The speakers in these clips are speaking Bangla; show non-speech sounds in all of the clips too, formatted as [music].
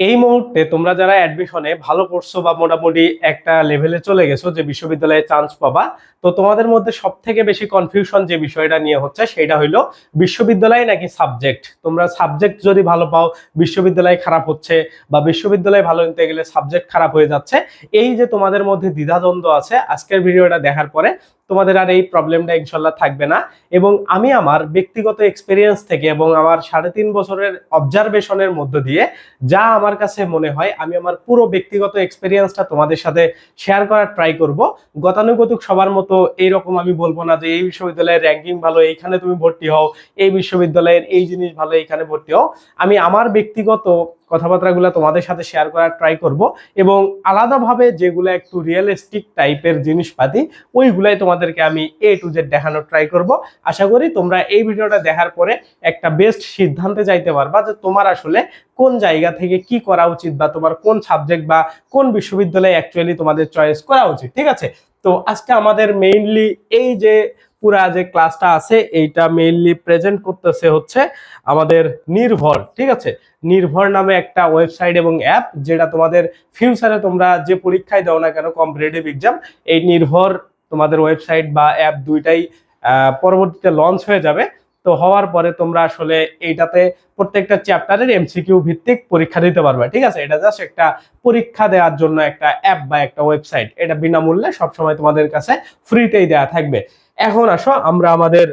এই মুহূর্তে তোমরা যারা অ্যাডমিশনে ভালো করছ বা মোটামুটি একটা লেভেলে চলে গেছো, যে বিশ্ববিদ্যালয়ে চান্স পাবা, তো তোমাদের মধ্যে সব থেকে বেশি কনফিউশন যে বিষয়টা নিয়ে হচ্ছে সেটা হইল বিশ্ববিদ্যালয় নাকি সাবজেক্ট তোমরা সাবজেক্ট যদি ভালো পাও, বিশ্ববিদ্যালয় খারাপ হচ্ছে বা বিশ্ববিদ্যালয় ভালো নিতে গেলে সাবজেক্ট খারাপ হয়ে যাচ্ছে, এই যে তোমাদের মধ্যে দ্বিধাদ্বন্দ্ব আছে, আজকের ভিডিওটা দেখার পরে তোমাদের আর এই প্রবলেমটা ইনশাল্লাহ থাকবে না। এবং আমি আমার ব্যক্তিগত এক্সপিরিয়েন্স থেকে এবং আমার সাড়ে তিন বছরের অবজারভেশনের মধ্য দিয়ে যা আমার কাছে মনে হয়, আমি আমার পুরো ব্যক্তিগত এক্সপিরিয়েন্সটা তোমাদের সাথে শেয়ার করার ট্রাই করব। গতানুগতিক সবার মতো এইরকম আমি বলব না যে, এই বিশ্ববিদ্যালয়ের র্যাঙ্কিং ভালো, এইখানে তুমি ভর্তি হও, এই বিশ্ববিদ্যালয়ের এই জিনিস ভালো, এইখানে ভর্তি হও। আমি আমার ব্যক্তিগত কথাবার্তাগুলো তোমাদের সাথে শেয়ার করার ট্রাই করব এবং আলাদাভাবে যেগুলো একটু রিয়েলিস্টিক টাইপের জিনিসপাতি, ওইগুলাই তোমাদেরকে আমি এ টু জেড দেখানোর ট্রাই করব। আশা করি তোমরা এই ভিডিওটা দেখার পরে একটা বেস্ট সিদ্ধান্তে যাইতে পারবা যে তোমার আসলে কোন জায়গা থেকে কি করা উচিত বা তোমার কোন সাবজেক্ট বা কোন বিশ্ববিদ্যালয়ে অ্যাকচুয়ালি তোমাদের চয়েস করা উচিত, ঠিক আছে? তো আজকে আমাদের মেইনলি এই যে পুরা যে ক্লাসটা আছে, এইটা মেইনলি প্রেজেন্ট করতেছে হচ্ছে আমাদের নির্ভর, ঠিক আছে? নির্ভর নামে একটা ওয়েবসাইট এবং অ্যাপ যেটা তোমাদের ফিউচারে তোমরা যে পরীক্ষায় দাও না কেন কম্পিটিটিভ এক্সাম এই নির্ভর তোমাদের ওয়েবসাইট বা অ্যাপ দুইটাই পরবর্তীতে লঞ্চ হয়ে যাবে। তো হওয়ার পরে তোমরা আসলে এইটাতে প্রত্যেকটা চ্যাপ্টারের এমসিকিউ ভিত্তিক পরীক্ষা দিতে পারবে, ঠিক আছে? এটা জাস্ট একটা পরীক্ষা দেওয়ার জন্য একটা অ্যাপ বা একটা ওয়েবসাইট এটা বিনামূল্যে সবসময় তোমাদের কাছে ফ্রিতেই দেওয়া থাকবে। এখন আসো, আমরা আমাদের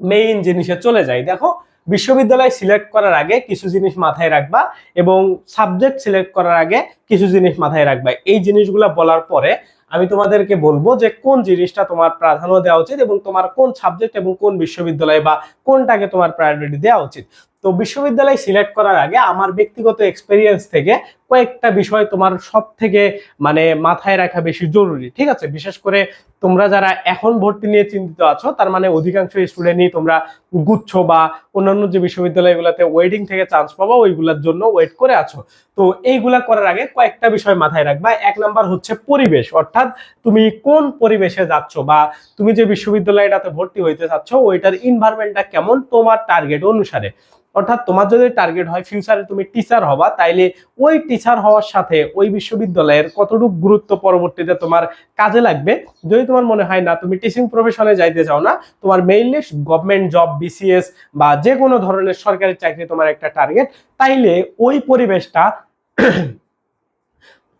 মেইন জিনিসে চলে যাই। দেখো, বিশ্ববিদ্যালয় সিলেক্ট করার আগে কিছু জিনিস মাথায় রাখবা এবং সাবজেক্ট সিলেক্ট করার আগে কিছু জিনিস মাথায় রাখবা। এই জিনিসগুলো বলার পরে আমি তোমাদেরকে বলব যে কোন জিনিসটা তোমার প্রাধান্য দেওয়া উচিত এবং তোমার কোন সাবজেক্ট এবং কোন বিশ্ববিদ্যালয় বা কোনটাকে তোমার প্রায়োরিটি দেওয়া উচিত। তো বিশ্ববিদ্যালয় সিলেক্ট করার আগে আমার ব্যক্তিগত এক্সপেরিয়েন্স থেকে কয়েকটা বিষয় তোমার সব থেকে মানে মাথায় রাখা বেশি জরুরি। ঠিক আছে? বিশেষ করে তোমরা যারা এখন ভর্তি নিয়ে চিন্তিত আছো, তার মানে অধিকাংশ স্টুডেন্টই তোমরা গুচ্ছ বা অন্যান্য যে বিশ্ববিদ্যালয়গুলোতে ওয়েটিং থেকে চান্স পাবো, ওইগুলোর জন্য ওয়েট করে আছো। তো এইগুলা করার আগে কয়েকটা বিষয় মাথায় রাখবা। এক নাম্বার হচ্ছে পরিবেশ। অর্থাৎ তুমি কোন পরিবেশে যাচ্ছ বা তুমি যে বিশ্ববিদ্যালয়টাতে ভর্তি হইতে চাচ্ছ, ওইটার ইনভারমেন্টটা কেমন? তোমার টার্গেট অনুসারে। অর্থাৎ তোমার যদি টার্গেট হয় ফিউচারে তুমি টিচার হবা, তাইলে ওই টিচার হওয়ার সাথে ওই বিশ্ববিদ্যালয়ের কতটুকু গুরুত্ব পরবর্তীতে তোমার কাজে লাগবে? যদি তোমার মনে হয় না, তুমি টিচিং প্রফেশনে যাইতে চাও না, তোমার মেইনলি গভর্নমেন্ট জব বিসিএস বা যে কোনো ধরনের সরকারি চাকরি তোমার একটা টার্গেট তাইলে ওই পরিবেশটা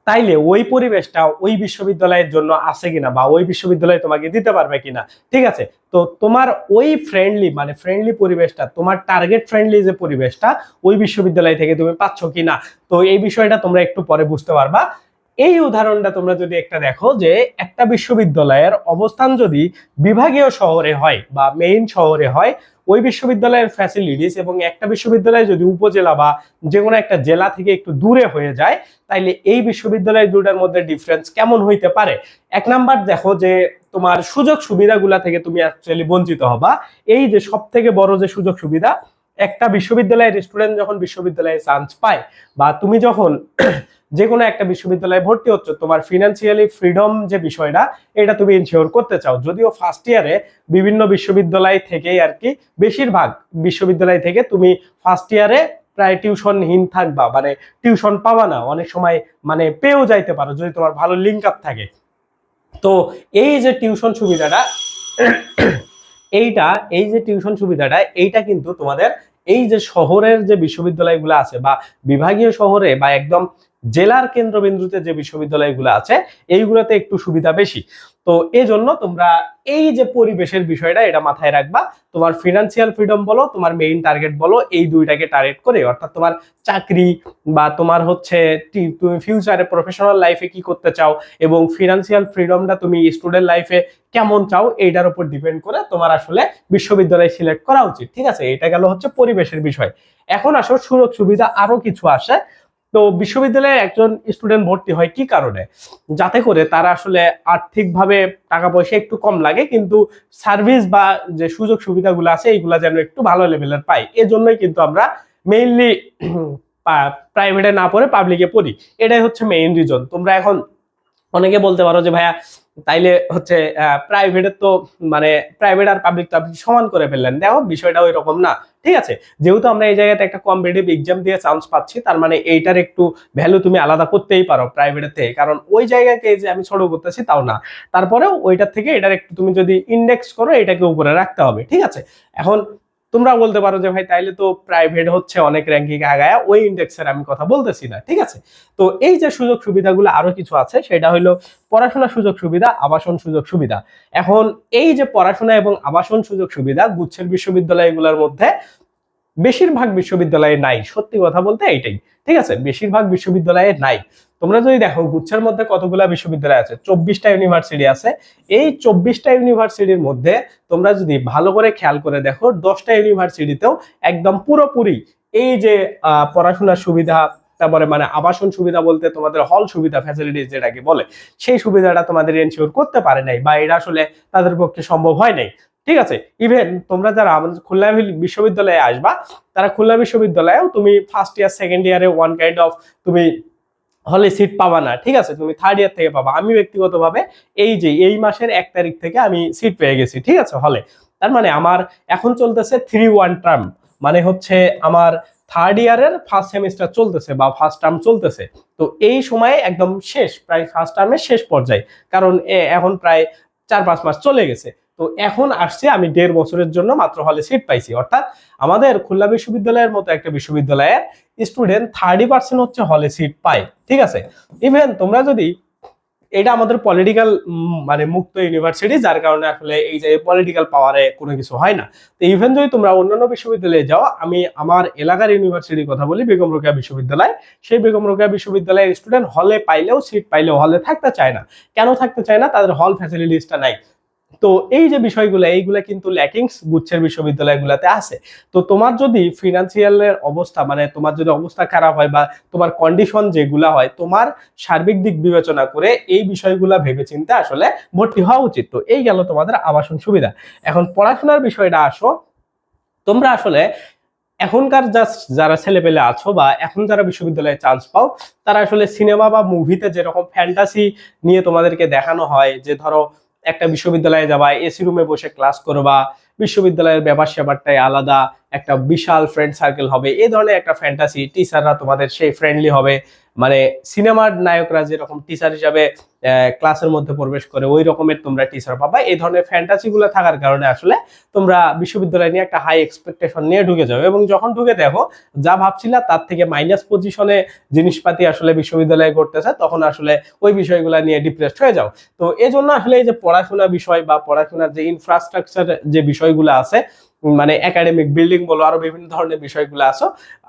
তাইলে ওই পরিবেশটা ওই বিশ্ববিদ্যালয়ের জন্য আছে কিনা বা ওই বিশ্ববিদ্যালয়ে তোমাকে দিতে পারবে কিনা? ঠিক আছে? তো তোমার ওই ফ্রেন্ডলি মানে ফ্রেন্ডলি পরিবেশটা, তোমার টার্গেট ফ্রেন্ডলি যে পরিবেশটা, ওই বিশ্ববিদ্যালয় থেকে তুমি পাচ্ছ কিনা? তো এই বিষয়টা তোমরা একটু পরে বুঝতে পারবা। এই উদাহরণটা তোমরা যদি একটা দেখো যে একটা বিশ্ববিদ্যালয়ের অবস্থান যদি বিভাগীয় শহরে হয় বা মেইন শহরে হয়, ওই বিশ্ববিদ্যালয়ের ফ্যাসিলিটিস এবং একটা বিশ্ববিদ্যালয় যদি উপজেলা বা যে কোনো একটা জেলা থেকে একটু দূরে হয়ে যায়, তাইলে এই বিশ্ববিদ্যালয় দুটার মধ্যে ডিফারেন্স কেমন হইতে পারে? এক নাম্বার দেখো যে তোমার সুযোগ সুবিধাগুলা থেকে তুমি অ্যাকচুয়ালি বঞ্চিত হবা। এই যে সব থেকে বড় যে সুযোগ সুবিধা, একটা বিশ্ববিদ্যালয়ের স্টুডেন্ট যখন বিশ্ববিদ্যালয়ে চান্স পায় বা তুমি যখন যে কোনো একটা বিশ্ববিদ্যালয়ে ভর্তি হচ্ছ, তোমার ফিনান্সিয়ালি ফ্রিডম যে বিষয়টা, এটা তুমি ইনশিওর করতে চাও। যদিও ফার্স্ট ইয়ারে বিভিন্ন বিশ্ববিদ্যালয় থেকেই আর কি, বেশিরভাগ বিশ্ববিদ্যালয় থেকে তুমি ফার্স্ট ইয়ারে প্রায় টিউশনহীন থাকবা মানে টিউশন পাবা না, অনেক সময় মানে পেয়েও যাইতে পারো যদি তোমার ভালো লিঙ্ক আপ থাকে। তো এই যে টিউশন সুবিধাটা, এইটা, এই যে টিউশন সুবিধাটা, এইটা কিন্তু তোমাদের এই যে শহরের যে বিশ্ববিদ্যালয়গুলো আছে বা বিভাগীয় শহরে বা একদম জেলার কেন্দ্রবিন্দুতে যে বিশ্ববিদ্যালয়গুলো আছে, এইগুলোতে একটু সুবিধা বেশি। তো এই জন্য তোমরা এই যে পরিবেশের বিষয়টা, এটা মাথায় রাখবা। তোমার ফিনান্সিয়াল ফ্রিডম বলো, তোমার মেইন টার্গেট বলো, এই দুইটাকে টার্গেট করে, অর্থাৎ তোমার চাকরি বা তোমার হচ্ছে তুমি ফিউচারে প্রফেশনাল লাইফে কি করতে চাও এবং ফিনান্সিয়াল ফ্রিডমটা তুমি স্টুডেন্ট লাইফে কেমন চাও, এইটার উপর ডিপেন্ড করে তোমার আসলে বিশ্ববিদ্যালয় সিলেক্ট করা উচিত। ঠিক আছে? এটা গেল হচ্ছে পরিবেশের বিষয়। এখন আসো সুযোগ সুবিধা আরও কিছু আসে। তো বিশ্ববিদ্যালয়ে একজন স্টুডেন্ট ভর্তি হয় কি কারণে? যাতে করে তারা আসলে আর্থিকভাবে টাকা পয়সা একটু কম লাগে, কিন্তু সার্ভিস বা যে সুযোগ সুবিধাগুলো আছে, এইগুলা যেন একটু ভালো লেভেলের পাই এজন্যই কিন্তু আমরা মেইনলি [clears throat] প্রাইভেটে না পড়ে পাবলিকে পড়ি। এটাই হচ্ছে মেইন রিজন তোমরা এখন অনেকে বলতে পারো যে, ভাইয়া তাইলে হচ্ছে প্রাইভেটের তো মানে প্রাইভেট আর পাবলিক তো আপনি সমান করে ফেললেন। দেখো, বিষয়টা ওই রকম না। ঠিক আছে? যেহেতু আমরা এই জায়গাতে একটা কম্পিটিভ এক্সাম দিয়ে চান্স পাচ্ছি, তার মানে এইটার একটু ভ্যালু তুমি আলাদা করতেই পারো প্রাইভেটের থেকে কারণ ওই জায়গাকে যে আমি ছোট করতেছি, তাও না। তারপরেও ওইটার থেকে এটার একটু তুমি যদি ইন্ডেক্স করো, এটাকে উপরে রাখতে হবে। ঠিক আছে? এখন তোমরা বলতে পারো যে, ভাই, তাইলে তো প্রাইভেট হচ্ছে অনেক র্যাঙ্কিং আগায় ওই ইন্ডেক্সের আমি কথা বলতেছি না। ঠিক আছে? তো এই যে সুযোগ সুবিধাগুলো আরও কিছু আছে, সেটা হলো পড়াশোনা সুযোগ সুবিধা, আবাসন সুযোগ সুবিধা। এখন এই যে পড়াশোনা এবং আবাসন সুযোগ সুবিধা, গুচ্ছের বিশ্ববিদ্যালয়গুলোর মধ্যে বেশিরভাগ বিশ্ববিদ্যালয়ে নাই। সত্যি কথা বলতে এইটাই। ঠিক আছে? বেশিরভাগ বিশ্ববিদ্যালয়ে নাই। তোমরা যদি দেখো, গুচ্ছের মধ্যে কতগুলা বিশ্ববিদ্যালয় আছে? চব্বিশটা ইউনিভার্সিটি আছে। এই চব্বিশটা ইউনিভার্সিটির মধ্যে তোমরা যদি ভালো করে খেয়াল করে দেখো, দশটা ইউনিভার্সিটিতেও একদম পুরোপুরি এই যে পড়াশোনার সুবিধা, তারপরে মানে আবাসন সুবিধা বলতে তোমাদের হল সুবিধা ফ্যাসিলিটিস যেটাকে বলে, সেই সুবিধাটা তোমাদের এনশিওর করতে পারে নাই বা এটা আসলে তাদের পক্ষে সম্ভব হয় নাই। ঠিক আছে? ইভেন তোমরা যারা আমাদের খুলনা বিশ্ববিদ্যালয়ে আসবা, তারা খুলনা বিশ্ববিদ্যালয়েও তুমি ফার্স্ট ইয়ার সেকেন্ড ইয়ারে ওয়ান কাইন্ড অফ তুমি হলে সিট পাবা না, ঠিক আছে? তুমি থার্ড ইয়ার থেকে পাবা। আমি ব্যক্তিগতভাবে এই যে, এই মাসের এক তারিখ থেকে আমি সিট পেয়ে গেছি, ঠিক আছে হলে তার মানে আমার এখন চলতেছে থ্রি ওয়ান টার্ম মানে হচ্ছে আমার থার্ড ইয়ারের ফার্স্ট সেমিস্টার চলতেছে বা ফার্স্ট টার্ম চলতেছে। তো এই সময়ে একদম শেষ, প্রায় ফার্স্ট টার্মের শেষ পর্যায়ে। কারণ এখন প্রায় চার পাঁচ মাস চলে গেছে। তো এখন আসছে, আমি দেড় বছরের জন্য মাত্র হলে সিট পাইছি। অর্থাৎ আমাদের খুলনা বিশ্ববিদ্যালয়ের মতো একটা বিশ্ববিদ্যালয়ের স্টুডেন্ট থার্টি পার্সেন্ট হচ্ছে হলে সিট পায়। ঠিক আছে? ইভেন তোমরা যদি এটা আমাদের পলিটিক্যাল মানে মুক্ত ইউনিভার্সিটি যার কারণে আসলে এই যে পলিটিক্যাল পাওয়ারে কোনো কিছু হয় না। তো ইভেন যদি তোমরা অন্যান্য বিশ্ববিদ্যালয়ে যাও, আমি আমার এলাকার ইউনিভার্সিটির কথা বলি, বেগম রোকেয়া বিশ্ববিদ্যালয়। সেই বেগম রোকেয়া বিশ্ববিদ্যালয়ের স্টুডেন্ট হলে পাইলেও সিট পাইলেও হলে থাকতে চায় না। কেন থাকতে চায় না? তাদের হল ফ্যাসিলিটিসটা নাই। তো এই যে বিষয়গুলো, এইগুলা কিন্তু ল্যাকিংস গুচ্ছের বিশ্ববিদ্যালয়গুলোতে আছে। তো তোমার যদি ফিনান্সিয়ালের অবস্থা মানে তোমার যদি অবস্থা খারাপ হয় বা তোমার কন্ডিশন যেগুলা হয়, তোমার সার্বিক দিক বিবেচনা করে এই বিষয়গুলা ভেবে চিন্তে আসলে ভর্তি হওয়া উচিত। তো এই গেল তোমাদের আবাসন সুবিধা। এখন পড়াশোনার বিষয়টা আসো। তোমরা আসলে এখনকার জাস্ট যারা ছেলেপেলে আছো বা এখন যারা বিশ্ববিদ্যালয়ে চান্স পাও, তারা আসলে সিনেমা বা মুভিতে যেরকম ফ্যান্টাসি নিয়ে তোমাদেরকে দেখানো হয়, যে ধরো একটা বিশ্ববিদ্যালয়ে যাবা এসি রুমে বসে ক্লাস করবা, বিশ্ববিদ্যালয়ের ব্যাপার স্যাপারটাই আলাদা, একটা বিশাল ফ্রেন্ড সার্কেল হবে এ ধরনের একটা ফ্যান্টাসি টিচাররা তোমাদের সেই ফ্রেন্ডলি হবে। মানে সিনেমার নায়করা যেরকম টিচার হিসাবে ক্লাসের মধ্যে প্রবেশ করে, ওই রকমের তোমরা টিচার পাবা। এই ধরনের ফ্যান্টাসিগুলো থাকার কারণে আসলে তোমরা বিশ্ববিদ্যালয় নিয়ে একটা হাই এক্সপেকটেশন নিয়ে ঢুকে যাবে এবং যখন ঢুকে দেখো, যা ভাবছিলা তার থেকে মাইনাস পজিশনে জিনিসপাতি আসলে বিশ্ববিদ্যালয়ে করতেছে তখন আসলে ওই বিষয়গুলো নিয়ে ডিপ্রেসড হয়ে যাও। তো এই জন্য আসলে এই যে পড়াশোনা বিষয় বা পড়াশোনার যে ইনফ্রাস্ট্রাকচার যে বিষয়গুলো আছে মানে একাডেমিক বিল্ডিং বলো, আরও বিভিন্ন ধরনের বিষয়গুলো আছে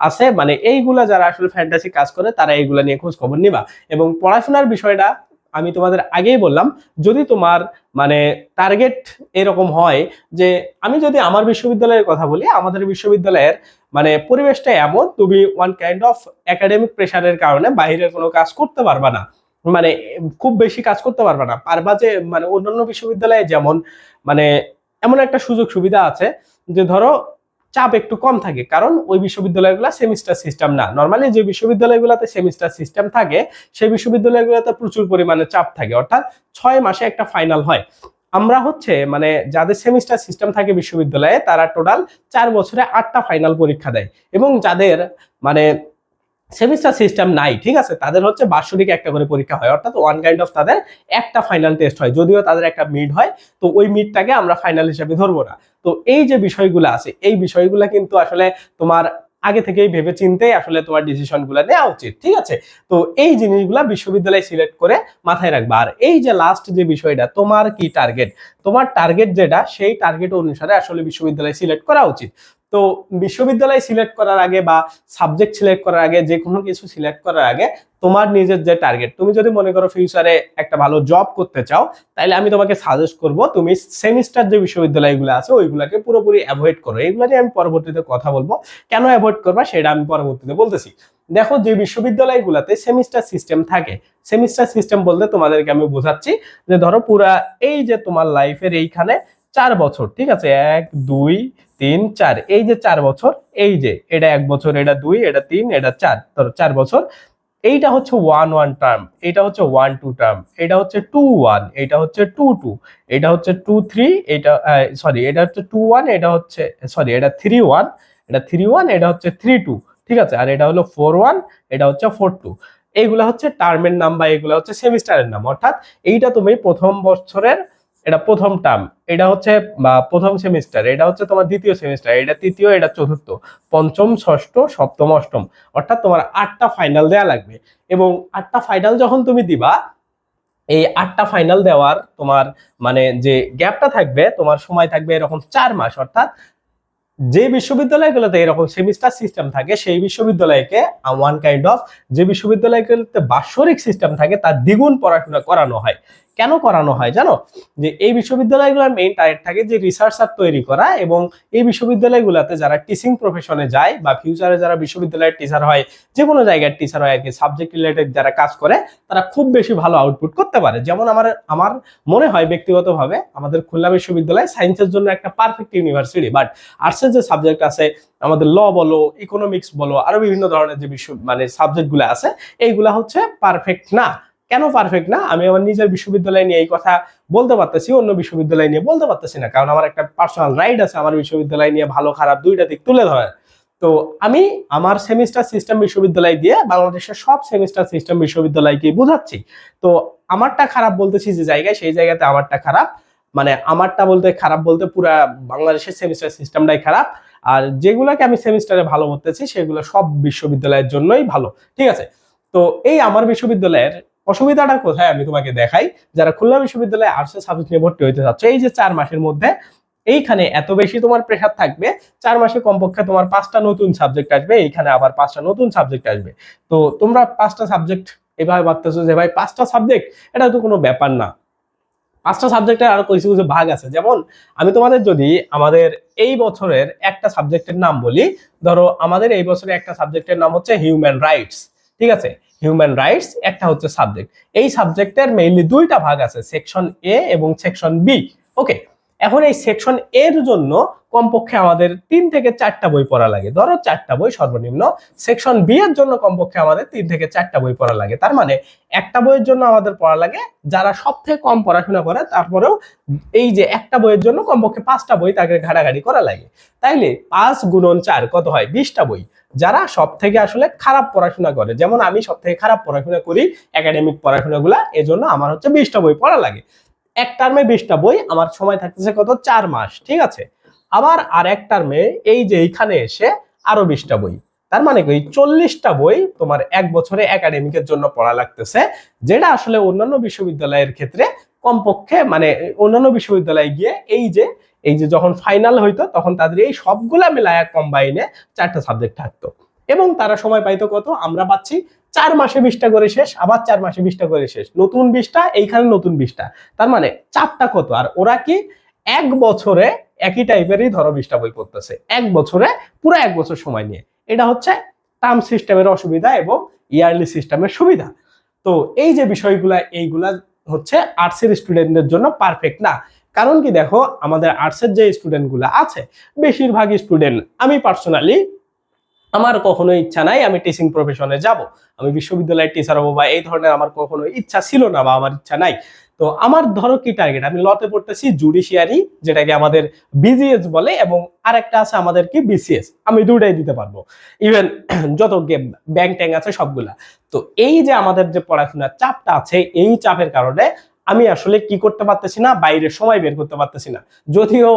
আছে মানে এইগুলা যারা আসলে ফ্যান্টাসি কাজ করে, তারা এইগুলা নিয়ে খোঁজ খবর নিবা। এবং পড়াশোনার বিষয়টা আমি তোমাদের আগেই বললাম, যদি তোমার মানে টার্গেট এরকম হয় যে, আমি যদি আমার বিশ্ববিদ্যালয়ের কথা বলি, আমাদের বিশ্ববিদ্যালয়ের মানে পরিবেশটা এমন, তুমি ওয়ান কাইন্ড অফ একাডেমিক প্রেশারের কারণে বাইরের কোনো কাজ করতে পারবা না। মানে খুব বেশি কাজ করতে পারবা না। পারবা যে মানে অন্যান্য বিশ্ববিদ্যালয়ে যেমন মানে এমন একটা সুযোগ সুবিধা আছে যে ধরো চাপ একটু কম থাকে, কারণ ওই বিশ্ববিদ্যালয়গুলো সেমিস্টার সিস্টেম না। নর্মালি যে বিশ্ববিদ্যালয়গুলোতে সেমিস্টার সিস্টেম থাকে, সেই বিশ্ববিদ্যালয়গুলোতে প্রচুর পরিমাণে চাপ থাকে, অর্থাৎ ছয় মাসে একটা ফাইনাল হয়। আমরা হচ্ছে মানে যাদের সেমিস্টার সিস্টেম থাকে বিশ্ববিদ্যালয়ে, তারা টোটাল চার বছরে আটটা ফাইনাল পরীক্ষা দেয় এবং যাদের মানে সেমিস্টার সিস্টেম নাই, ঠিক আছে, তাদের হচ্ছে বার্ষিক একটা করে পরীক্ষা হয়, অর্থাৎ ওয়ান কাইন্ড অফ তাদের একটা ফাইনাল টেস্ট হয়, যদিও তাদের একটা মিড হয়, তো ওই মিডটাকে আমরা ফাইনাল হিসেবে ধরবো না। তো এই যে বিষয়গুলো আছে, এই বিষয়গুলো কিন্তু আসলে তোমার আগে থেকেই ভেবে চিনতে আসলে তোমার ডিসিশন ডিসিশনগুলো নেওয়া উচিত, ঠিক আছে? তো এই জিনিসগুলা বিশ্ববিদ্যালয় সিলেক্ট করে মাথায় রাখবা। আর এই যে লাস্ট যে বিষয়টা, তোমার কি টার্গেট তোমার টার্গেট যেটা, সেই টার্গেট অনুসারে আসলে বিশ্ববিদ্যালয় সিলেক্ট করা উচিত। তো বিশ্ববিদ্যালয় সিলেক্ট করার আগে বা সাবজেক্ট সিলেক্ট করার আগে যে কোনো কিছু সিলেক্ট করার আগে তোমার নিজের যে টার্গেট তুমি যদি মনে করো ফিউচারে একটা ভালো জব করতে চাও তাহলে আমি তোমাকে সাজেস্ট করব তুমি সেমিস্টার যে বিশ্ববিদ্যালয়গুলো আছে, ওইগুলোকে পুরোপুরি অ্যাভয়েড করো। এইগুলো নিয়ে আমি পরবর্তীতে কথা বলব। কেন অ্যাভয়েড করবা সেটা আমি পরবর্তীতে বলতেছি। দেখো যে বিশ্ববিদ্যালয়গুলোতে সেমিস্টার সিস্টেম থাকে। সেমিস্টার সিস্টেম বলতে তোমাদেরকে আমি বোঝাচ্ছি যে ধরো পুরা এই যে তোমার লাইফের এইখানে চার বছর, ঠিক আছে? এক, দুই, তিন, চার। এই যে চার বছর, এই যে, এটা এক বছর, এটা দুই, এটা তিন, এটা চার। ধরো, চার বছর। এইটা হচ্ছে ওয়ান ওয়ান টার্ম এটা হচ্ছে ওয়ান টু টার্ম এটা হচ্ছে টু ওয়ান এটা হচ্ছে টু টু এটা হচ্ছে টু থ্রি এটা সরি এটা হচ্ছে টু ওয়ান এটা হচ্ছে সরি এটা থ্রি ওয়ান এটা থ্রি ওয়ান এটা হচ্ছে থ্রি টু ঠিক আছে? আর এটা হলো ফোর ওয়ান এটা হচ্ছে ফোর টু এইগুলা হচ্ছে টার্মের নাম বা এগুলা হচ্ছে সেমিস্টারের নাম। অর্থাৎ এইটা তুমি প্রথম বছরের এটা প্রথম টার্ম এটা হচ্ছে প্রথম সেমিস্টার এটা হচ্ছে তোমার দ্বিতীয় সেমিস্টার এটা তৃতীয়, এটা চতুর্থ, পঞ্চম, ষষ্ঠ, সপ্তম, অষ্টম, অর্থাৎ তোমার আটটা ফাইনাল দেওয়া লাগবে। এবং আটটা ফাইনাল যখন তুমি দিবা, এই আটটা ফাইনাল দেওয়ার তোমার মানে যে গ্যাপটা থাকবে, তোমার সময় থাকবে এরকম চার মাস, অর্থাৎ যে বিশ্ববিদ্যালয়গুলোতে এরকম সেমিস্টার সিস্টেম থাকে, সেই বিশ্ববিদ্যালয়কে ওয়ান কাইন্ড অফ যে বিশ্ববিদ্যালয়গুলোতে বাৎসরিক সিস্টেম থাকে, তার দ্বিগুণ পড়াশোনা করানো হয়। কেন করানো হয় জানো? যে এই বিশ্ববিদ্যালয়গুলোর মেইন টার্গেট থাকে যে রিসার্চার তৈরি করা এবং এই বিশ্ববিদ্যালয়গুলোতে যারা টিচিং প্রফেশনে যায় বা ফিউচারে যারা বিশ্ববিদ্যালয়ের টিচার হয়, যে কোনো জায়গার টিচার হয় আর কি সাবজেক্ট রিলেটেড যারা কাজ করে, তারা খুব বেশি ভালো আউটপুট করতে পারে। যেমন আমার আমার মনে হয় ব্যক্তিগতভাবে আমাদের খুলনা বিশ্ববিদ্যালয় সায়েন্সের জন্য একটা পারফেক্ট ইউনিভার্সিটি বাট আর্টসের যে সাবজেক্ট আছে, আমাদের ল বলো ইকোনমিক্স বলো, আরও বিভিন্ন ধরনের যে বিশ্ব মানে সাবজেক্টগুলো আছে, এইগুলা হচ্ছে পারফেক্ট না। কেন পারফেক্ট না? আমি আমার নিজের বিশ্ববিদ্যালয় নিয়ে এই কথা বলতে পারতেছি, অন্য বিশ্ববিদ্যালয় নিয়ে বলতে পারতেছি না। কারণ আমার একটা পার্সোনাল রাইট আছে, আমার বিশ্ববিদ্যালয় নিয়ে ভালো, খারাপ দুইটা দিক তুলে ধরার তো আমি আমার সেমিস্টার সিস্টেম বিশ্ববিদ্যালয় দিয়ে বাংলাদেশের সব সেমিস্টার সিস্টেম বিশ্ববিদ্যালয়কে বোঝাচ্ছি। তো আমারটা খারাপ বলতেছি যে জায়গায়, সেই জায়গাতে আমারটা খারাপ। মানে আমারটা বলতে খারাপ বলতে পুরা বাংলাদেশের সেমিস্টার সিস্টেমটাই খারাপ। আর যেগুলোকে আমি সেমিস্টারে ভালো করতেছি, সেগুলো সব বিশ্ববিদ্যালয়ের জন্যই ভালো। ঠিক আছে? তো এই আমার বিশ্ববিদ্যালয়ের অসুবিধাটা কোথায় আমি তোমাকে দেখাই? যারা খুলনা বিশ্ববিদ্যালয়ে আর্টসের সাবজেক্ট নিয়ে ভর্তি হতে চাচ্ছ, এই যে চার মাসের মধ্যে এইখানে এত বেশি তোমার প্রেশার থাকবে, চার মাসে কমপক্ষে তোমার পাঁচটা নতুন সাবজেক্ট আসবে, এইখানে আবার পাঁচটা নতুন সাবজেক্ট আসবে। তো তোমরা পাঁচটা সাবজেক্ট এভাবে ভাবতেছো যে, ভাই, পাঁচটা সাবজেক্ট এটা তো কোনো ব্যাপার না। পাঁচটা সাবজেক্টের আরও কিছু কিছু ভাগ আছে। যেমন, আমি তোমাদের যদি আমাদের এই বছরের একটা সাবজেক্টের নাম বলি, ধরো আমাদের এই বছরের একটা সাবজেক্টের নাম হচ্ছে হিউম্যান রাইটস ঠিক আছে? হিউম্যান রাইটস একটা হচ্ছে সাবজেক্ট এই সাবজেক্টের মেইনলি দুইটা ভাগ আছে সেকশন এ এবং সেকশন বি ওকে এখন এই সেকশন এর জন্য কমপক্ষে আমাদের তিন থেকে চারটা বই পড়া লাগে। ধরো চারটা বই সর্বনিম্ন। সেকশন বি এর জন্য কমপক্ষে আমাদের তিন থেকে চারটা বই পড়া লাগে। তার মানে একটা বইয়ের জন্য আমাদের পড়া লাগে, যারা সব থেকে কম পড়াশোনা করে, তারপরেও এই যে একটা বইয়ের জন্য কমপক্ষে পাঁচটা বই তাকে ঘাটাঘাটি করা লাগে। তাইলে পাঁচ গুণন চার কত হয়? বিশটা বই। যারা সব থেকে আসলে খারাপ পড়াশোনা করে। যেমন আমি সব থেকে খারাপ পড়াশোনা করি একাডেমিক পড়াশোনাগুলা, এজন্য আমার হচ্ছে বিশটা বই পড়া লাগে। এক টার্মে বিশটা বই, আমার সময় থাকতেছে কত? চার মাস, ঠিক আছে? আবার আর এক টার্মে এই যে এইখানে এসে আরও বিশটা বই। তার মানে কি? চল্লিশটা বই তোমার এক বছরে একাডেমিকের জন্য পড়া লাগতেছে, যেটা আসলে অন্যান্য বিশ্ববিদ্যালয়ের ক্ষেত্রে কমপক্ষে মানে অন্যান্য বিশ্ববিদ্যালয়ে গিয়ে এই যে এই যে যখন ফাইনাল হইতো, তখন তাদের এই সবগুলা মিলায় কম্বাইনে চারটা সাবজেক্ট থাকতো। এবং তারা সময় পাইতো কত? আমরা পাচ্ছি চার মাসে বিশটা করে শেষ, আবার চার মাসে বিশটা করে শেষ। নতুন বিশটা, এইখানে নতুন বিশটা। তার মানে চারটা কত? আর ওরা কি এক বছরে একই টাইপেরই ধরো বিশটা বই পড়তেছে। এক বছরে পুরো এক বছর সময় নিয়ে। এটা হচ্ছে টার্ম সিস্টেমের অসুবিধা এবং ইয়ারলি সিস্টেমের সুবিধা। তো এই যে বিষয়গুলা, এইগুলা হচ্ছে আর্টসের স্টুডেন্টদের জন্য পারফেক্ট না। কারণ কি দেখো, আমাদের আর্টসের যে স্টুডেন্টগুলো আছে বেশিরভাগ স্টুডেন্ট আমি পার্সোনালি আমার কখনো ইচ্ছা নাই আমি টিচিং প্রফেশনে যাব। আমি বিশ্ববিদ্যালয়ের টিচার হব বা এই ধরনের আমার কখনো ইচ্ছা ছিল না বা আমার ইচ্ছা নাই। তো আমার ধরো কি টার্গেট আমি লতে পড়তেছি জুডিশিয়ারি যেটাকে আমাদের বিজিএস বলে এবং আরেকটা আছে আমাদের কি বিসিএস আমি দুটাই দিতে পারব। ইভেন [clears throat] যত ব্যাংক ট্যাং আছে সবগুলা। তো এই যে আমাদের যে পড়াশোনার চাপটা আছে, এই চাপের কারণে আমি আসলে কি করতে পারতেছি না, বাইরে সময় বের করতে পারতেছি না। যদিও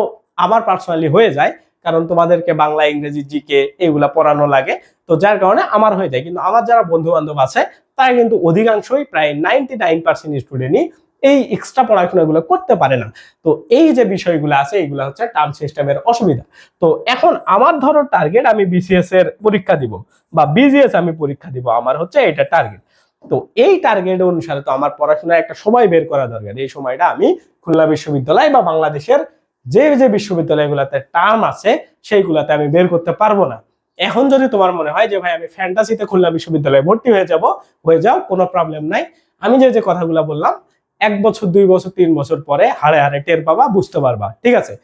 আমার পার্সোনালি হয়ে যায়, কারণ তোমাদেরকে বাংলা, ইংরেজি জিকে এগুলা পড়ানো লাগে, তো যার কারণে আমার হয়ে যায়। কিন্তু আমার যারা বন্ধু বান্ধব আছে, তারা কিন্তু অধিকাংশই প্রায় নাইনটি নাইন পার্সেন্ট স্টুডেন্টই এই এক্সট্রা পড়াশোনাগুলো করতে পারে না। তো এই যে বিষয়গুলো আছে এইগুলো হচ্ছে টার্ম সিস্টেমের অসুবিধা। তো এখন আমার ধরো টার্গেট আমি বিসিএস এর পরীক্ষা দিব, বা বিজিএস আমি পরীক্ষা দিব, আমার হচ্ছে এটা টার্গেট তো এই টার্গেট অনুসারে তো আমার পড়াশোনার একটা সময় বের করা দরকার। এই সময়টা আমি খুলনা বিশ্ববিদ্যালয় বা বাংলাদেশের যে যে বিশ্ববিদ্যালয়গুলোতে টার্ম আছে, সেইগুলাতে আমি বের করতে পারব না। এখন যদি তোমার মনে হয় যে, ভাই, আমি ফ্যান্টাসিতে খুলনা বিশ্ববিদ্যালয়ে ভর্তি হয়ে যাব, হয়ে যাও, কোনো প্রবলেম নাই। আমি যে যে কথাগুলো বললাম, এক বছর, দুই বছর, তিন বছর পরে হাড়ে হাড়ে টের পাবা, বুঝতে পারবা। ঠিক আছে?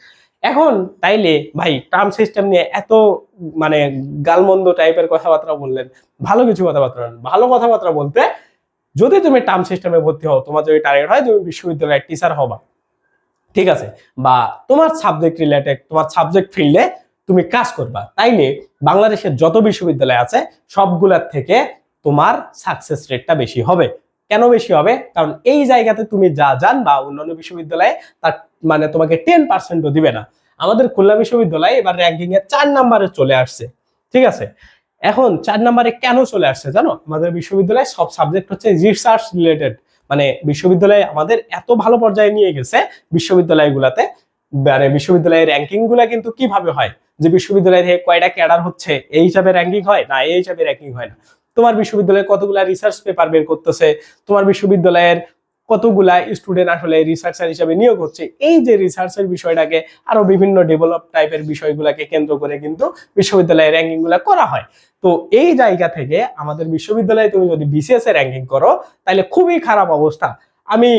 এখন তাইলে ভাই টার্ম সিস্টেম নিয়ে এত মানে গালমন্দ টাইপের কথাবার্তা বললেন। ভালো কিছু কথাবার্তা। ভালো কথাবার্তা বলতে যদি তুমি টার্ম সিস্টেমে ভর্তি হও, তোমার যদি টার্গেট হয়, তুমি বিশ্ববিদ্যালয়ের টিচার হবা। ঠিক আছে? বা তোমার সাবজেক্ট রিলেটেড তোমার সাবজেক্ট ফিল্ডে তুমি কাজ করবা। তাইলে বাংলাদেশের যত বিশ্ববিদ্যালয় আছে, সবগুলার থেকে তোমার সাকসেস রেটটা বেশি হবে। কেন বেশি হবে? কারণ এই জায়গাতে তুমি যা জান বা অন্যান্য বিশ্ববিদ্যালয়ে তার মানে তোমাকে টেন পার্সেন্টও দিবে না। আমাদের খুলনা বিশ্ববিদ্যালয় এবার র্যাঙ্কিং এ চার নাম্বারে চলে আসছে। ঠিক আছে? এখন চার নাম্বারে কেন চলে আসছে জানো? আমাদের বিশ্ববিদ্যালয়ে সব সাবজেক্ট হচ্ছে রিসার্চ রিলেটেড মানে বিশ্ববিদ্যালয়ে আমাদের এত ভালো পর্যায়ে নিয়ে গেছে বিশ্ববিদ্যালয়গুলোতে। মানে বিশ্ববিদ্যালয়ের র্যাঙ্কিংগুলা কিন্তু কীভাবে হয়? যে বিশ্ববিদ্যালয় থেকে কয়টা ক্যাডার হচ্ছে, এই হিসাবে র্যাঙ্কিং হয়? না, এই হিসাবে র্যাঙ্কিং হয় না। তোমার বিশ্ববিদ্যালয়ে কতগুলা রিসার্চ পেপার বের করতেছে? তোমার বিশ্ববিদ্যালয়ের কতগুলা স্টুডেন্ট আসলে রিসার্চার হিসাবে নিয়োগ হচ্ছে। এই যে রিসার্চের বিষয়টাকে আরও বিভিন্ন ডেভেলপ টাইপের বিষয়গুলোকে কেন্দ্র করে কিন্তু বিশ্ববিদ্যালয়ের র্যাঙ্কিংগুলা করা হয়। তো এই জায়গা থেকে আমাদের বিশ্ববিদ্যালয়ে তুমি যদি বিসিএস এ র্যাঙ্কিং করো তাহলে খুবই খারাপ অবস্থা। আমি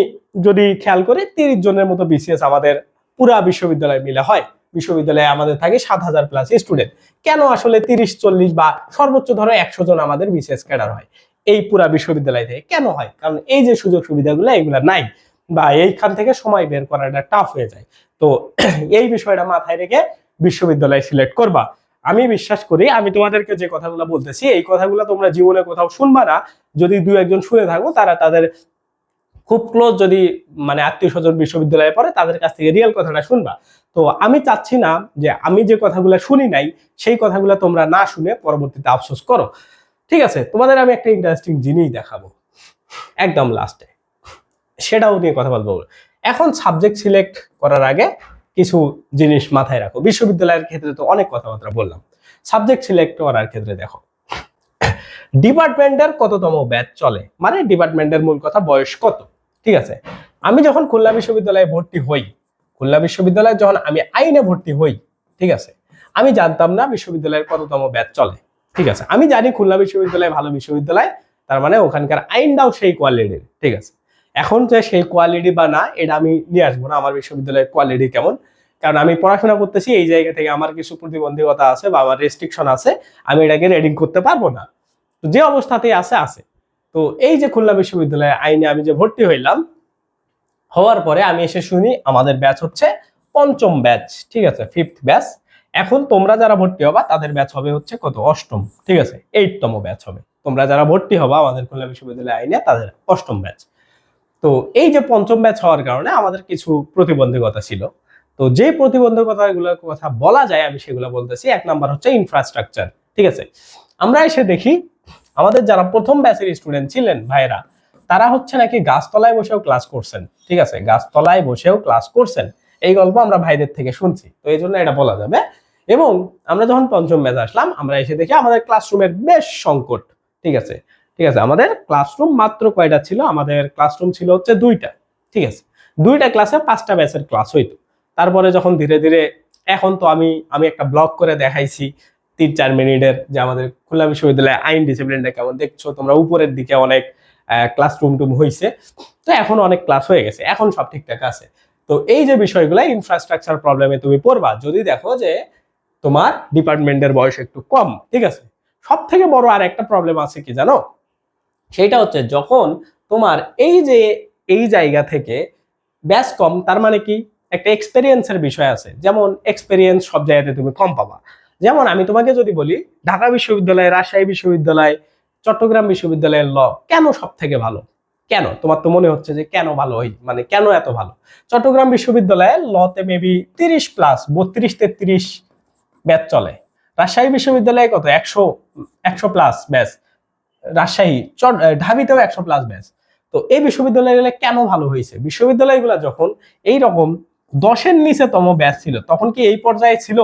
যদি খেয়াল করি, তিরিশ জনের মতো বিসিএস আমাদের পুরা বিশ্ববিদ্যালয় মিলে হয়। বিশ্ববিদ্যালয়ে আমাদের থাকে সাত হাজার প্লাস স্টুডেন্ট কেন আসলে তিরিশ, চল্লিশ বা সর্বোচ্চ ধরো একশো জন আমাদের বিশেষ ক্যাডার হয়? এই পুরা বিশ্ববিদ্যালয় থেকে কেন হয়? কারণ এই যে সুযোগ সুবিধাগুলো, এগুলা নাই বা এইখান থেকে সময় বের করাটা টাফ হয়ে যায়। তো [clears throat] এই বিষয়টা মাথায় রেখে বিশ্ববিদ্যালয় সিলেক্ট করবা। আমি বিশ্বাস করি, আমি তোমাদেরকে যে কথাগুলো বলতেছি, এই কথাগুলো তোমরা জীবনে কোথাও শুনবা না। যদি দু একজন শুনে থাকো, তারা তাদের খুব ক্লোজ যদি মানে আত্মীয় স্বজন বিশ্ববিদ্যালয়ে পড়ে, তাদের কাছ থেকে রিয়েল কথাটা শুনবা। তো আমি চাচ্ছি না যে আমি যে কথাগুলো শুনি নাই, সেই কথাগুলো তোমরা না শুনে পরবর্তীতে আফসোস করো। ঠিক আছে, তোমাদের আমি একটা ইন্টারেস্টিং জিনিস দেখাবো। একদম লাস্টে সেটাও নিয়ে কথা বলব। এখন সাবজেক্ট সিলেক্ট করার আগে কিছু জিনিস মাথায় রাখো। বিশ্ববিদ্যালয়ের ক্ষেত্রে তো অনেক কথাবার্তা বললাম। সাবজেক্ট সিলেক্ট করার ক্ষেত্রে দেখো। ডিপার্টমেন্টের কততম ব্যাচ চলে? মানে ডিপার্টমেন্টের মূল কথা বয়স কত? ঠিক আছে? আমি যখন খুলনা বিশ্ববিদ্যালয়ে ভর্তি হই, খুলনা বিশ্ববিদ্যালয়ে যখন আমি আইনে ভর্তি হই, ঠিক আছে? আমি জানতাম না বিশ্ববিদ্যালয়ের কততম ব্যাচ চলে, ঠিক আছে? আমি জানি খুলনা বিশ্ববিদ্যালয় ভালো বিশ্ববিদ্যালয়, তার মানে ওখানকার আইনটাও সেই কোয়ালিটির, ঠিক আছে? এখন যে সেই কোয়ালিটি বা না, এটা আমি নিয়ে আসব না, আমার বিশ্ববিদ্যালয়ের কোয়ালিটি কেমন? কারণ আমি পড়াশোনা করতেছি, এই জায়গা থেকে আমার কিছু প্রতিবন্ধকতা আছে বা আমার রেস্ট্রিকশন আছে, আমি এটাকে রেডিং করতে পারব না। তো যে অবস্থাতেই আছে আছে। তো এই যে খুলনা বিশ্ববিদ্যালয়ে আইনে আমি যে ভর্তি হইলাম, হওয়ার পরে আমি এসে শুনি আমাদের ব্যাচ হচ্ছে পঞ্চম ব্যাচ, ঠিক আছে ফিফথ ব্যাচ। এখন তোমরা যারা ভর্তি হবা, তাদের ব্যাচ হবে হচ্ছে কত? অষ্টম, ঠিক আছে এইটতম ব্যাচ হবে। তোমরা যারা ভর্তি হবা আমাদের খুলনা বিশ্ববিদ্যালয় আইনে, তাদের অষ্টম ব্যাচ। তো এই যে পঞ্চম ব্যাচ হওয়ার কারণে আমাদের কিছু প্রতিবন্ধকতা ছিল। তো যে প্রতিবন্ধকতাগুলোর কথা বলা যায়, আমি সেগুলো বলতেছি। এক নাম্বার হচ্ছে ইনফ্রাস্ট্রাকচার ঠিক আছে। আমরা এসে দেখি আমাদের যারা প্রথম ব্যাচের স্টুডেন্ট ছিলেন ভাইরা তারা হচ্ছে নাকি গাছতলায় বসেও ক্লাস করছেন। ঠিক আছে? গাছতলায় বসেও ক্লাস করছেন। এই গল্প আমরা ভাইদের থেকে শুনছি। তো এই জন্য এটা বলা যাবে। এবং আমরা যখন পঞ্চম ব্যাচ আসলাম, আমরা এসে দেখি আমাদের ক্লাসরুমের বেশ সংকট। ঠিক আছে? ঠিক আছে, আমাদের ক্লাসরুম মাত্র কয়টা ছিল? আমাদের ক্লাসরুম ছিল হচ্ছে দুইটা। ঠিক আছে? দুইটা ক্লাসে পাঁচটা ব্যাচের ক্লাস হইতো। তারপরে যখন ধীরে ধীরে, এখন তো আমি আমি একটা ব্লগ করে দেখাইছি তিন চার মিনিটের যে আমাদের খুলনা বিশ্ববিদ্যালয়ে আইন ডিসিপ্লিনটা কেমন দেখছ? তোমরা উপরের দিকে অনেক ক্লাসরুম টুম হয়েছে তো এখন অনেক ক্লাস হয়ে গেছে, এখন সব ঠিকঠাক আছে। তো এই যে বিষয়গুলো ইনফ্রাস্ট্রাকচার প্রবলেমে তুমি পড়বা, যদি দেখো যে তোমার ডিপার্টমেন্টের বয়স একটু কম, ঠিক আছে? সব থেকে বড় আর একটা প্রবলেম আছে কি জানো? সেইটা হচ্ছে যখন তোমার এই যে, এই জায়গা থেকে ব্যাস কম, তার মানে কি? একটা এক্সপেরিয়েন্সের বিষয় আছে। যেমন এক্সপেরিয়েন্স সব জায়গাতে তুমি কম পাবা। যেমন আমি তোমাকে যদি বলি, ঢাকা বিশ্ববিদ্যালয়, রাজশাহী বিশ্ববিদ্যালয়, চট্টগ্রাম বিশ্ববিদ্যালয়ের ল কেন সব থেকে ভালো? কেন? তোমার তো মনে হচ্ছে যে কেন ভালো হই মানে কেন এত ভালো? চট্টগ্রাম বিশ্ববিদ্যালয়ে লতে মেবি তিরিশ প্লাস বত্রিশ, তেত্রিশ ব্যাচ চলে। রাজশাহী বিশ্ববিদ্যালয়ে কত? একশো একশো প্লাস ব্যাচ। রাজশাহী ঢাবিতেও একশো প্লাস ব্যাচ। তো এই বিশ্ববিদ্যালয়গুলো কেন ভালো হয়েছে? বিশ্ববিদ্যালয়গুলো যখন এই রকম দশের নিচে তম ব্যাচ ছিল, তখন কি এই পর্যায়ে ছিল?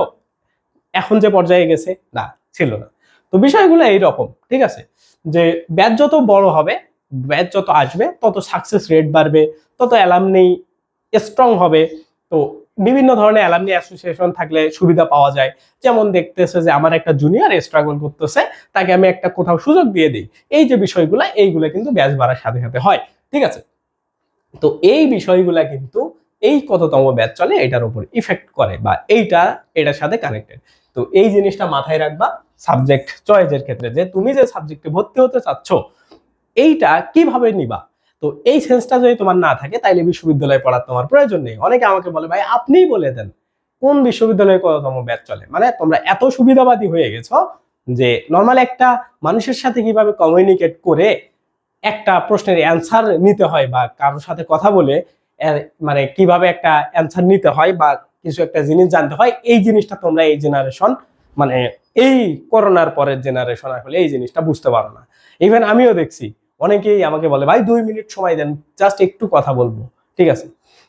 এখন যে পর্যায়ে গেছে, না, ছিল না। তো বিষয়গুলো এইরকম, ঠিক আছে? যে ব্যাচ যত বড় হবে ব্যাচ যত আসবে, তত সাকসেস রেট বাড়বে, তত অ্যালামনি স্ট্রং হবে। তো বিভিন্ন ধরনের অ্যালামনি অ্যাসোসিয়েশন থাকলে সুবিধা পাওয়া যায়। যেমন দেখতেছে যে আমার একটা জুনিয়র স্ট্রাগল করতেছে, তাকে আমি একটা কোথাও সুযোগ দিয়ে দিই। এই যে বিষয়গুলো, এইগুলো কিন্তু ব্যাচ বাড়ার সাথে সাথে হয়, ঠিক আছে? তো এই বিষয়গুলা কিন্তু এই কততম ব্যাচ চলে, এটার উপর ইফেক্ট করে বা এইটা, এটার সাথে কানেক্টেড তো এই জিনিসটা মাথায় রাখবা সাবজেক্ট চয়েসের ক্ষেত্রে, যে তুমি যে সাবজেক্টে ভর্তি হতে চাচ্ছ, এইটা কীভাবে নিবা? তো এই সেন্সটা যদি তোমার না থাকে, তাইলে বিশ্ববিদ্যালয়ে পড়ার তোমার প্রয়োজন নেই। অনেকে আমাকে বলে, ভাই, আপনিই বলে দেন, কোন বিশ্ববিদ্যালয়ে কততম ব্যাচ চলে? মানে তোমরা এত সুবিধাবাদী হয়ে গেছো যে নর্মাল একটা মানুষের সাথে কীভাবে কমিউনিকেট করে একটা প্রশ্নের অ্যান্সার নিতে হয় বা কারোর সাথে কথা বলে মানে কীভাবে একটা অ্যান্সার নিতে হয় বা কিছু একটা জিনিস জানতে হয়, এই জিনিসটা তোমরা এই জেনারেশন মানে এই করোনার পরের জেনারেশন আসলে এই জিনিসটা বুঝতে পারো না। ইভেন আমিও দেখছি, অনেকেই আমাকে বলে, ভাই, দুই মিনিট সময় দেন জাস্ট একটু কথা বলব। ঠিক আছে?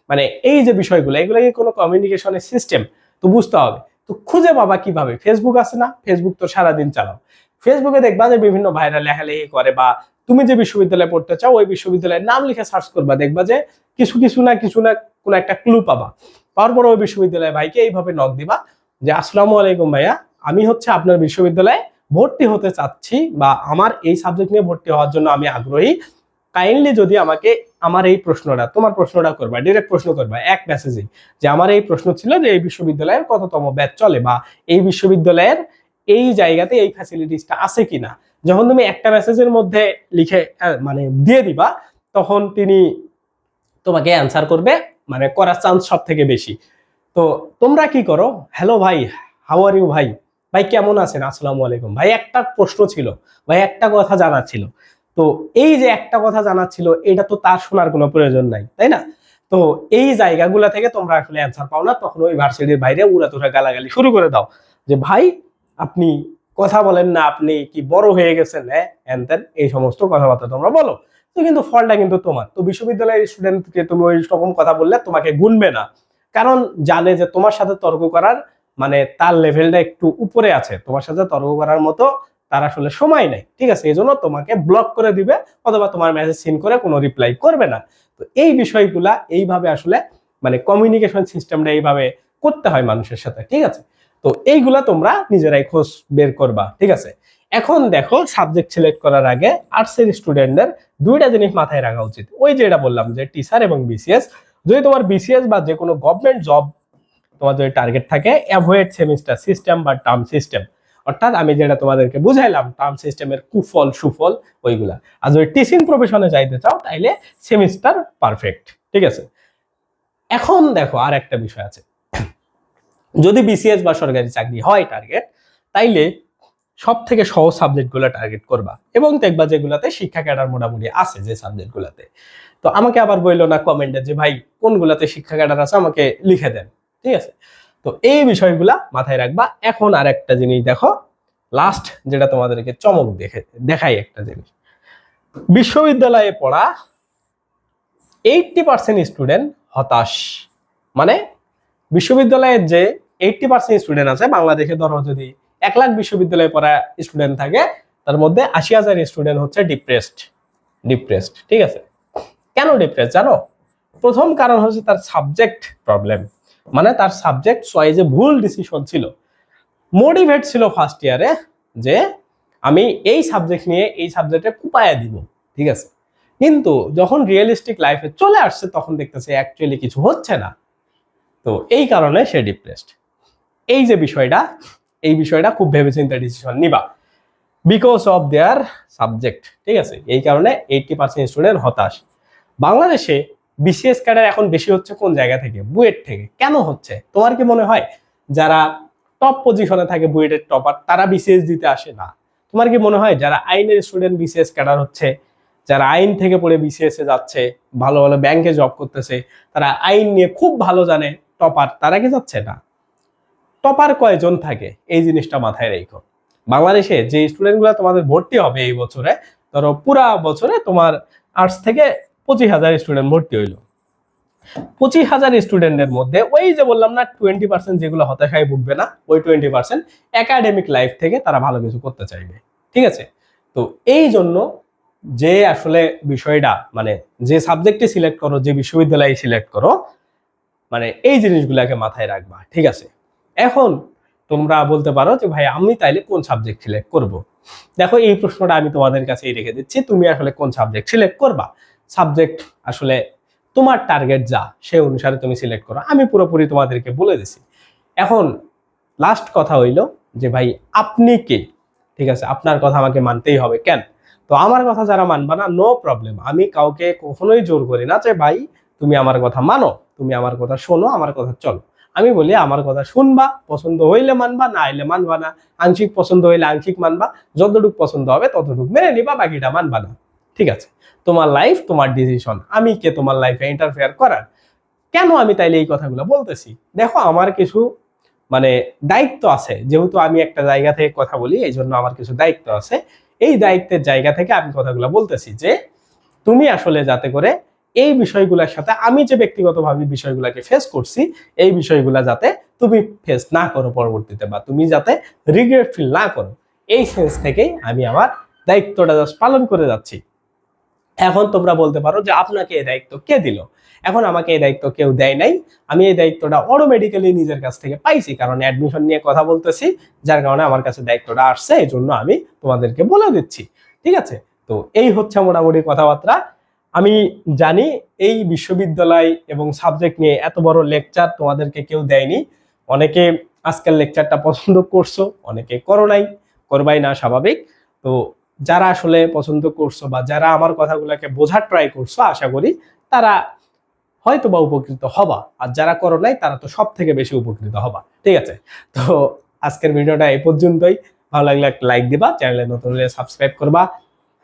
মানে এই যে বিষয়গুলো, এগুলো কি কোনো কমিউনিকেশনের সিস্টেম তো বুঝতে হবে। তো খুঁজে পাবা কীভাবে? ফেসবুক আছে না? ফেসবুক তো সারাদিন চালাও। ফেসবুকে দেখবা যে বিভিন্ন ভাইরাল লেখালেখি করে বা তুমি যে বিশ্ববিদ্যালয়ে পড়তে চাও, ওই বিশ্ববিদ্যালয়ের নাম লিখে সার্চ করবা। দেখবা যে কিছু কিছু না কিছু না, কোনো একটা ক্লু পাবা। পাওয়ার পর ওই বিশ্ববিদ্যালয়। ভাইকে এইভাবে নক দিবা যে, আসসালামু আলাইকুম ভাইয়া, আমি হচ্ছে আপনার বিশ্ববিদ্যালয়ে ভর্তি হতে চাচ্ছি বা আমার এই সাবজেক্ট নিয়ে ভর্তি হওয়ার জন্য আমি আগ্রহী। কাইন্ডলি যদি আমাকে আমার এই প্রশ্নটা, তোমার প্রশ্নটা করবা ডিরেক্ট প্রশ্ন করবা, এক মেসেজে যে, আমার এই প্রশ্ন ছিল যে, এই বিশ্ববিদ্যালয়ের কততম ব্যাচ চলে বা এই বিশ্ববিদ্যালয়ের এই জায়গাতে এই ফ্যাসিলিটিসটা আছে কিনা? যখন তুমি একটা মেসেজের মধ্যে লিখে মানে দিয়ে দিবা, তখন তিনি তোমাকে অ্যান্সার করবে মানে করার চান্স সব থেকে বেশি। তো তোমরা কি করো? হ্যালো ভাই হাউ আর ইউ ভাই? ভাই, কেমন আছেন? আসসালামু আলাইকুম। ভাই, একটা প্রশ্ন ছিল। ভাই, একটা কথা জানার ছিল। তো এই যে একটা কথা জানার ছিল, এটা তো তার শোনার কোনো প্রয়োজন নাই, তাই না? তো এই জায়গাগুলা থেকে তোমরা আসলে অ্যান্সার পাও না, তখন ওই ভার্সিটির বাইরে উড়াতুরা গালাগালি শুরু করে দাও। যে ভাই, আপনি কথা বলেন না, আপনি কি বড় হয়ে গেছেন হ্যাঁ? এই সমস্ত কথাবার্তা তোমরা বলো। তো কিন্তু ফলটা কিন্তু তোমার। তো বিশ্ববিদ্যালয়ের স্টুডেন্টকে তুমি ওই রকম কথা বললে তোমাকে গুনবে না। কারণ জানে যে তোমার সাথে তর্ক করার মানে তার লেভেলটা একটু উপরে আছে। তোমার সাথে তর্ক করার মতো তার আসলে সময় নেই। ঠিক আছে এই জন্য তোমাকে ব্লক করে দিবে অথবা তোমার মেসেজ সিন করে কোনো রিপ্লাই করবে না। তো এই বিষয়গুলা এইভাবে আসলে মানে কমিউনিকেশন সিস্টেমটা এইভাবে করতে হয় মানুষের সাথে। ঠিক আছে? তো এইগুলা তোমরা নিজেরাই খোঁজ বের করবা, ঠিক আছে? এখন দেখো সাবজেক্ট সিলেক্ট করার আগে আর্টসের স্টুডেন্টদের দুইটা জিনিস মাথায় রাখা উচিত। ওই যে এটা বললাম যে টিচার এবং বিসিএস যদি তোমার বিসিএস বা যে কোনো গভর্নমেন্ট জব তোমার যদি টার্গেট থাকে অ্যাভয়েড সেমিস্টার সিস্টেম বা টার্ম সিস্টেম অর্থাৎ আমি যেটা তোমাদেরকে বুঝাইলাম টার্ম সিস্টেমের কুফল, সুফল ওইগুলা। আর যদি টিচিং প্রফেশনে যাইতে চাও, তাইলে সেমিস্টার পারফেক্ট ঠিক আছে? এখন দেখো, আর একটা বিষয় আছে। যদি বিসিএস বা সরকারি চাকরি হয় টার্গেট তাইলে সব থেকে সহজ সাবজেক্টগুলো টার্গেট করবা। এবং দেখবা যেগুলাতে শিক্ষা ক্যাডার মোটামুটি আছে যে সাবজেক্টগুলোতে তো আমাকে আবার বলল না কমেন্টে যে, ভাই, কোনগুলাতে শিক্ষা ক্যাডার আছে আমাকে লিখে দেন। ঠিক আছে? তো এই বিষয়গুলা মাথায় রাখবা। এখন আর একটা জিনিস দেখো লাস্ট যেটা তোমাদেরকে চমক দেখে, দেখাই একটা জিনিস। বিশ্ববিদ্যালয়ে পড়া এইটটি পার্সেন্ট স্টুডেন্ট হতাশ। মানে বিশ্ববিদ্যালয়ের যে এইটটি পার্সেন্ট স্টুডেন্ট আছে, বাংলাদেশে ধরো যদি এক লাখ বিশ্ববিদ্যালয়ে পড়া স্টুডেন্ট থাকে, তার মধ্যে আশি হাজার স্টুডেন্ট হচ্ছে ডিপ্রেসড ডিপ্রেসড ঠিক আছে? কেন ডিপ্রেস জানো? প্রথম কারণ হচ্ছে তার সাবজেক্ট প্রবলেম মানে তার সাবজেক্ট চয়েসে ভুল ডিসিশন ছিল। মোটিভেট ছিল ফার্স্ট ইয়ারে যে আমি এই সাবজেক্ট নিয়ে এই সাবজেক্টে কুপায়া দিব, ঠিক আছে? কিন্তু যখন রিয়েলিস্টিক লাইফে চলে আসছে, তখন দেখতেছে অ্যাকচুয়ালি কিছু হচ্ছে না। তো এই কারণে সে ডিপ্রেসড এই যে বিষয়টা, এই বিষয়টা খুব ভেবেচিন্তে ডিসিশন নিবা। বিকজ অফ দেয়ার সাবজেক্ট ঠিক আছে? এই কারণে এইটটি পার্সেন্ট স্টুডেন্ট হতাশ। বাংলাদেশে বিসিএস ক্যাডার এখন বেশি হচ্ছে কোন জায়গা থেকে? বুয়েট থেকে। কেন হচ্ছে? তোমার কি মনে হয়? যারা টপ পজিশনে থাকে বুয়েটের টপার তারা বিসিএস দিতে আসে? না। তোমার কি মনে হয়? যারা আইনের স্টুডেন্ট বিসিএস ক্যাডার হচ্ছে, যারা আইন থেকে পড়ে বিসিএস এ যাচ্ছে, ভালো ভালো ব্যাংকে জব করতেছে, তারা আইন নিয়ে খুব ভালো জানে টপার, তারা কি যাচ্ছে না। টপার কয়জন থাকে? এই জিনিসটা মাথায় রেখো। বাংলাদেশে যে স্টুডেন্টগুলো তোমাদের ভর্তি হবে এই বছরে, ধরো পুরা বছরে তোমার আর্টস থেকে পঁচিশ হাজার স্টুডেন্ট ভর্তি হইল। পঁচিশ হাজার স্টুডেন্টের মধ্যে ওই যে বললাম না টোয়েন্টি পার্সেন্ট যেগুলো হতাশায় ভুগবে না, ওই টোয়েন্টি পার্সেন্ট একাডেমিক লাইফ থেকে তারা ভালো কিছু করতে চাইবে। ঠিক আছে? তো এই জন্য যে আসলে বিষয়টা মানে যে সাবজেক্টে সিলেক্ট করো, যে বিশ্ববিদ্যালয়ে সিলেক্ট করো মানে এই জিনিসগুলোকে মাথায় রাখবা, ঠিক আছে? এখন তোমরা বলতে পারো যে, ভাই, আমি তাইলে কোন সাবজেক্ট সিলেক্ট করব? দেখো, এই প্রশ্নটা আমি তোমাদের কাছেই রেখে দিচ্ছি, তুমি আসলে কোন সাবজেক্ট সিলেক্ট করবা? সাবজেক্ট আসলে তোমার টার্গেট যা, সেই অনুসারে তুমি সিলেক্ট করো। আমি পুরোপুরি তোমাদেরকে বলে দিছি। এখন লাস্ট কথা হইল যে, ভাই, আপনি কে? ঠিক আছে? আপনার কথা আমাকে মানতেই হবে। কেন? তো আমার কথা যারা মানবা না নো প্রবলেম আমি কাউকে কখনোই জোর করি না যে, ভাই, তুমি আমার কথা মানো। তুমি আমার কথা শোনো, আমার কথা চলো। আমি বলি, আমার কথা শুনবা, পছন্দ হইলে মানবা, না হইলে মানবা না। আংশিক পছন্দ হইলে আংশিক মানবা। যতটুকু পছন্দ হবে ততটুকু মেনে নিবা, বাকিটা মানবা না। ঠিক আছে? তোমার লাইফ তোমার ডিসিশন আমি কে তোমার লাইফে ইন্টারফেয়ার করার? কেন আমি তাইলে এই কথাগুলো বলতেছি? দেখো, আমার কিছু মানে দায়িত্ব আছে। যেহেতু আমি একটা জায়গা থেকে কথা বলি এই জন্য আমার কিছু দায়িত্ব আছে। এই দায়িত্বের জায়গা থেকে আমি কথাগুলো বলতেছি যে, তুমি আসলে যাতে করে এই বিষয়গুলোর সাথে আমি যে ব্যক্তিগতভাবে বিষয়গুলোকে ফেস করছি, এই বিষয়গুলো যাতে তুমি ফেস না করো পরবর্তীতে বা তুমি যাতে রিগ্রেট ফিল না করো, এই সেন্স থেকেই আমি আমার দায়িত্বটা জাস্ট পালন করে যাচ্ছি। এখন তোমরা বলতে পারো যে আপনাকে এই দায়িত্ব কে দিল? এখন আমাকে এই দায়িত্ব কেউ দেয় নাই। আমি এই দায়িত্বটা অটোমেটিক্যালি নিজের কাছ থেকে পাইছি কারণ অ্যাডমিশন নিয়ে কথা বলতেছি, যার কারণে আমার কাছে দায়িত্বটা আসছে এই জন্য আমি তোমাদেরকে বলে দিচ্ছি। ঠিক আছে? তো এই হচ্ছে মোটামুটি কথাবার্তা। আমি জানি এই বিশ্ববিদ্যালয় এবং সাবজেক্ট নিয়ে এত বড় লেকচার তোমাদেরকে কেউ দেয়নি। অনেকে আজকের লেকচারটা পছন্দ করছ, অনেকে করো নাই, করবাই না স্বাভাবিক। তো যারা আসলে পছন্দ করছ বা যারা আমার কথাগুলোকে বোঝার ট্রাই করছ, আশা করি তারা হয়তো বা উপকৃত হবা। আর যারা করো নাই, তারা তো সব থেকে বেশি উপকৃত হবা। ঠিক আছে? তো আজকের ভিডিওটা এই পর্যন্তই। ভালো লাগলে একটা লাইক দিবা, চ্যানেলে নতুন হলে সাবস্ক্রাইব করবা।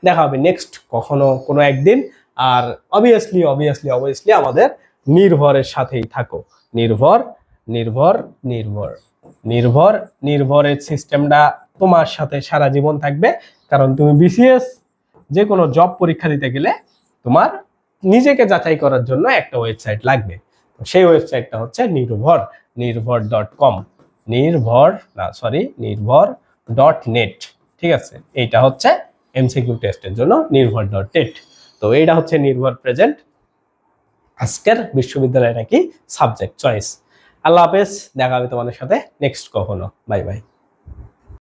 দেখা হবে নেক্সট কখনো কোনো একদিন। আর অবভিয়াসলি অবভিয়াসলি অবভিয়াসলি আমাদের নির্ভরের সাথেই থাকো। নির্ভর নির্ভর নির্ভর। নির্ভর, নির্ভরের সিস্টেমটা তোমার সাথে সারা জীবন থাকবে। কারণ তুমি বিসিএস যে কোনো জব পরীক্ষা দিতে গেলে তোমার নিজেকে যাচাই করার জন্য একটা ওয়েবসাইট লাগবে। সেই ওয়েবসাইটটা হচ্ছে নির্ভর নির্ভর ডট কম নির্ভর, না সরি নির্ভর ডট নেট ঠিক আছে? এইটা হচ্ছে এমসিকিউ টেস্টের জন্য নির্ভর ডট নেট তো এইটা হচ্ছে নির্ভর প্রেজেন্ট আজকের বিশ্ববিদ্যালয় নাকি সাবজেক্ট চয়েস আল্লাহ হাফেজ, দেখা হবে তোমাদের সাথে নেক্সট কখনো। Bye bye